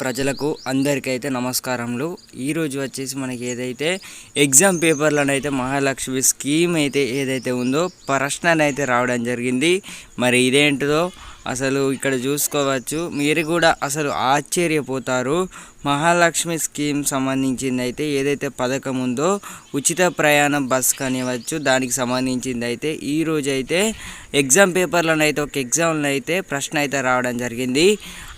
ప్రజలకు అందరికైతే నమస్కారములు. ఈరోజు వచ్చేసి మనకి ఏదైతే ఎగ్జామ్ పేపర్లను అయితే మహాలక్ష్మి స్కీమ్ అయితే ఏదైతే ఉందో ప్రశ్న అయితే రావడం జరిగింది. మరి ఇదేంటిదో అసలు ఇక్కడ చూసుకోవచ్చు. మీరు కూడా అసలు ఆశ్చర్యపోతారు. మహాలక్ష్మి స్కీమ్ సంబంధించింది అయితే ఏదైతే పథకం ఉందో ఉచిత ప్రయాణం బస్ కానివ్వచ్చు దానికి సంబంధించింది అయితే ఈ అయితే ఎగ్జామ్ పేపర్లను అయితే ఒక ఎగ్జామ్లో అయితే ప్రశ్న అయితే రావడం జరిగింది.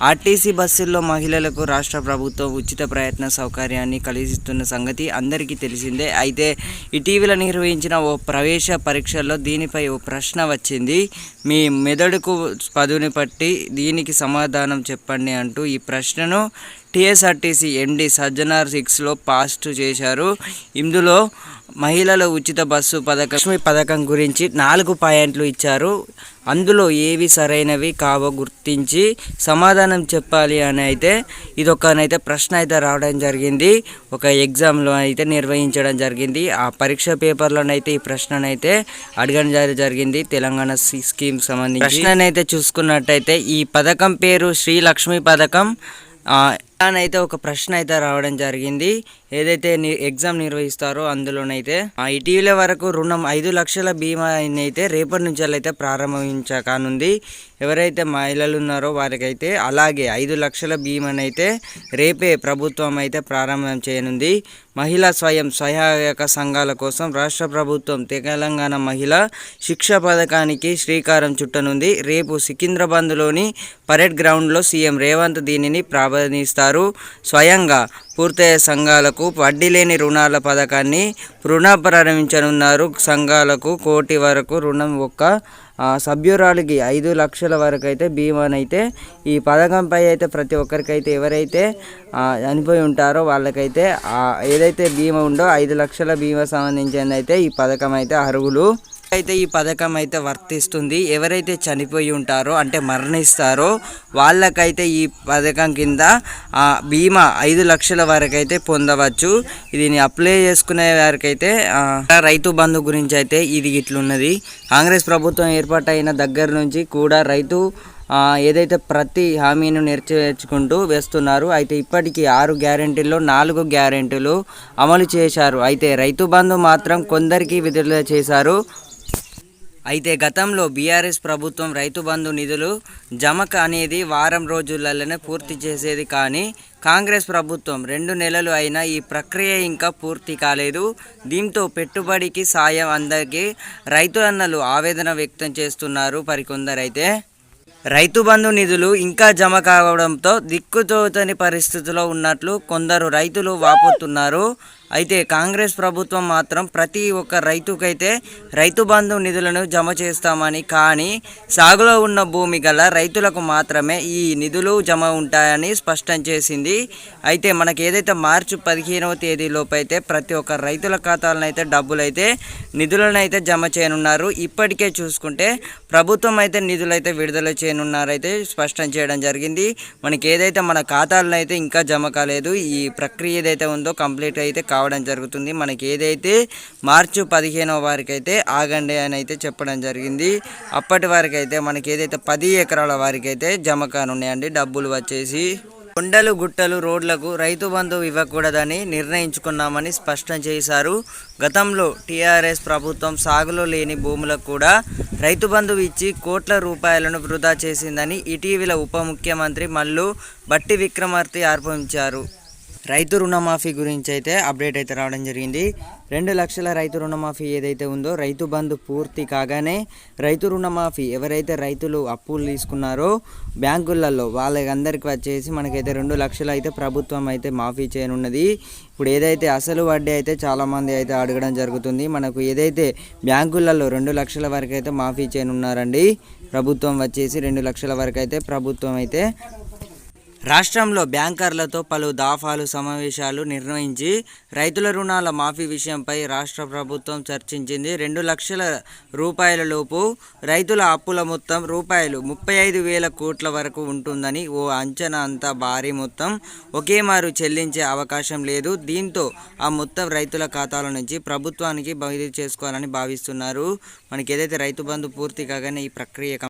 ఆర్టీసీ బస్సుల్లో మహిళలకు రాష్ట్ర ప్రభుత్వం ఉచిత ప్రయత్న సౌకర్యాన్ని కలిగిస్తున్న సంగతి అందరికీ తెలిసిందే. అయితే ఇటీవల నిర్వహించిన ఓ ప్రవేశ పరీక్షల్లో దీనిపై ఓ ప్రశ్న వచ్చింది. మీ మెదడుకు పదుని పట్టి దీనికి సమాధానం చెప్పండి అంటూ ఈ ప్రశ్నను టీఎస్ఆర్టీసీ ఎండి సజ్జనార్ సిక్స్లో పాస్ట్ చేశారు. ఇందులో మహిళల ఉచిత బస్సు పథకం లక్ష్మి పథకం గురించి నాలుగు పాయింట్లు ఇచ్చారు. అందులో ఏవి సరైనవి కావో గుర్తించి సమాధానం చెప్పాలి అని అయితే ఇదొకనైతే ప్రశ్న అయితే రావడం జరిగింది. ఒక ఎగ్జామ్లో అయితే నిర్వహించడం జరిగింది. ఆ పరీక్ష పేపర్లోనైతే ఈ ప్రశ్ననైతే అడగడం జరిగింది. తెలంగాణ స్కీమ్ సంబంధించి ప్రశ్ననైతే చూసుకున్నట్టయితే ఈ పథకం పేరు శ్రీ లక్ష్మి పథకం అయితే ఒక ప్రశ్న అయితే రావడం జరిగింది. ఏదైతే ఎగ్జామ్ నిర్వహిస్తారో అందులోనైతే ఇటీవల వరకు రుణం ఐదు లక్షల బీమా అయితే రేపటి నుంచి అయితే ప్రారంభించకానుంది. ఎవరైతే మహిళలు ఉన్నారో వారికైతే అలాగే ఐదు లక్షల బీమానైతే రేపే ప్రభుత్వం అయితే ప్రారంభం చేయనుంది. మహిళా స్వయం సహాయక సంఘాల కోసం రాష్ట్ర ప్రభుత్వం తెలంగాణ మహిళా శిక్ష పథకానికి శ్రీకారం చుట్టనుంది. రేపు సికింద్రాబాద్లోని పరేడ్ గ్రౌండ్లో సీఎం రేవంత్ దీనిని ప్రారంభిస్తారు స్వయంగా పూర్తయ్యే సంఘాలకు వడ్డీ లేని రుణాల పథకాన్ని రుణప్రారంభించనున్నారు సంఘాలకు కోటి వరకు రుణం ఒక్క సభ్యురాలికి ఐదు లక్షల వరకు అయితే బీమానైతే ఈ పథకంపై అయితే ప్రతి ఒక్కరికైతే ఎవరైతే ఆ, చనిపోయి ఉంటారో వాళ్ళకైతే ఏదైతే బీమా ఉందో ఐదు లక్షల బీమా సంబంధించింది అయితే ఈ పథకం అయితే అర్హులు. అయితే ఈ పథకం అయితే వర్తిస్తుంది. ఎవరైతే చనిపోయి ఉంటారో అంటే మరణిస్తారో వాళ్ళకైతే ఈ పథకం కింద బీమా ఐదు లక్షల వరకైతే పొందవచ్చు. దీన్ని అప్లై చేసుకునే వారికైతే రైతు బంధు గురించి అయితే ఇది ఇట్లున్నది. కాంగ్రెస్ ప్రభుత్వం ఏర్పాటైన దగ్గర నుంచి కూడా రైతు ఏదైతే ప్రతి హామీని నెరవేర్చుకుంటూ వేస్తున్నారు అయితే ఇప్పటికీ ఆరు గ్యారెంటీల్లో నాలుగు గ్యారెంటీలు అమలు చేశారు. అయితే రైతు బంధు మాత్రం కొందరికి విడుదల చేశారు. అయితే గతంలో బీఆర్ఎస్ ప్రభుత్వం రైతు బంధు నిధులు జమక అనేది వారం రోజులలోనే పూర్తి చేసేది కానీ కాంగ్రెస్ ప్రభుత్వం రెండు నెలలు అయినా ఈ ప్రక్రియ ఇంకా పూర్తి కాలేదు. దీంతో పెట్టుబడికి సాయం అందరికీ రైతులన్నలు ఆవేదన వ్యక్తం చేస్తున్నారు మరికొందరైతే రైతు బంధు నిధులు ఇంకా జమ కావడంతో దిక్కుతోచని పరిస్థితిలో ఉన్నట్లు కొందరు రైతులు వాపోతున్నారు. అయితే కాంగ్రెస్ ప్రభుత్వం మాత్రం ప్రతి ఒక్క రైతుకైతే రైతు బంధు నిధులను జమ చేస్తామని కానీ సాగులో ఉన్న భూమి గల రైతులకు మాత్రమే ఈ నిధులు జమ ఉంటాయని స్పష్టం చేసింది. అయితే మనకి ఏదైతే మార్చి పదిహేనవ తేదీలోపు అయితే ప్రతి ఒక్క రైతుల ఖాతాలను అయితే డబ్బులు అయితే నిధులను అయితే జమ చేయనున్నారు. ఇప్పటికే చూసుకుంటే ప్రభుత్వం అయితే నిధులు అయితే విడుదల చేయనున్నారైతే స్పష్టం చేయడం జరిగింది. మనకి ఏదైతే మన ఖాతాలను అయితే ఇంకా జమ కాలేదు ఈ ప్రక్రియ ఏదైతే ఉందో కంప్లీట్ అయితే కావడం జరుగుతుంది. మనకి ఏదైతే మార్చి పదిహేనవ వారికి అయితే ఆగండి అని అయితే చెప్పడం జరిగింది. అప్పటి వరకు అయితే మనకి ఏదైతే పది ఎకరాల వారికి అయితే జమ కానున్నాయండి. డబ్బులు వచ్చేసి కొండలు గుట్టలు రోడ్లకు రైతు బంధు ఇవ్వకూడదని నిర్ణయించుకున్నామని స్పష్టం చేశారు. గతంలో టీఆర్ఎస్ ప్రభుత్వం సాగులో లేని భూములకు కూడా రైతు బంధు ఇచ్చి కోట్ల రూపాయలను వృధా చేసిందని ఇటీవల ఉప ముఖ్యమంత్రి మల్లు బట్టి విక్రమార్తి ఆర్పించారు. రైతు రుణమాఫీ గురించి అయితే అప్డేట్ అయితే రావడం జరిగింది. రెండు లక్షల రైతు రుణమాఫీ ఏదైతే ఉందో రైతు బంధు పూర్తి కాగానే రైతు రుణమాఫీ ఎవరైతే రైతులు అప్పులు తీసుకున్నారో బ్యాంకులలో వాళ్ళందరికీ వచ్చేసి మనకైతే రెండు లక్షలు అయితే ప్రభుత్వం అయితే మాఫీ చేయనున్నది. ఇప్పుడు ఏదైతే అసలు వడ్డీ అయితే చాలామంది అయితే అడగడం జరుగుతుంది. మనకు ఏదైతే బ్యాంకులలో రెండు లక్షల వరకు అయితే మాఫీ చేయనున్నారండి ప్రభుత్వం వచ్చేసి రెండు లక్షల వరకు అయితే ప్రభుత్వం అయితే రాష్ట్రంలో బ్యాంకర్లతో పలు దాఫాలు సమావేశాలు నిర్వహించి రైతుల రుణాల మాఫీ విషయంపై రాష్ట్ర ప్రభుత్వం చర్చించింది. రెండు లక్షల రూపాయల లోపు రైతుల అప్పుల మొత్తం రూపాయలు ముప్పై ఐదు వేల కోట్ల వరకు ఉంటుందని ఓ అంచనా అంత భారీ మొత్తం ఒకే మారు చెల్లించే అవకాశం లేదు. దీంతో ఆ మొత్తం రైతుల ఖాతాల నుంచి ప్రభుత్వానికి బదిలీ చేసుకోవాలని భావిస్తున్నారు. మనకి ఏదైతే రైతు బంధు పూర్తి కాగానే ఈ ప్రక్రియ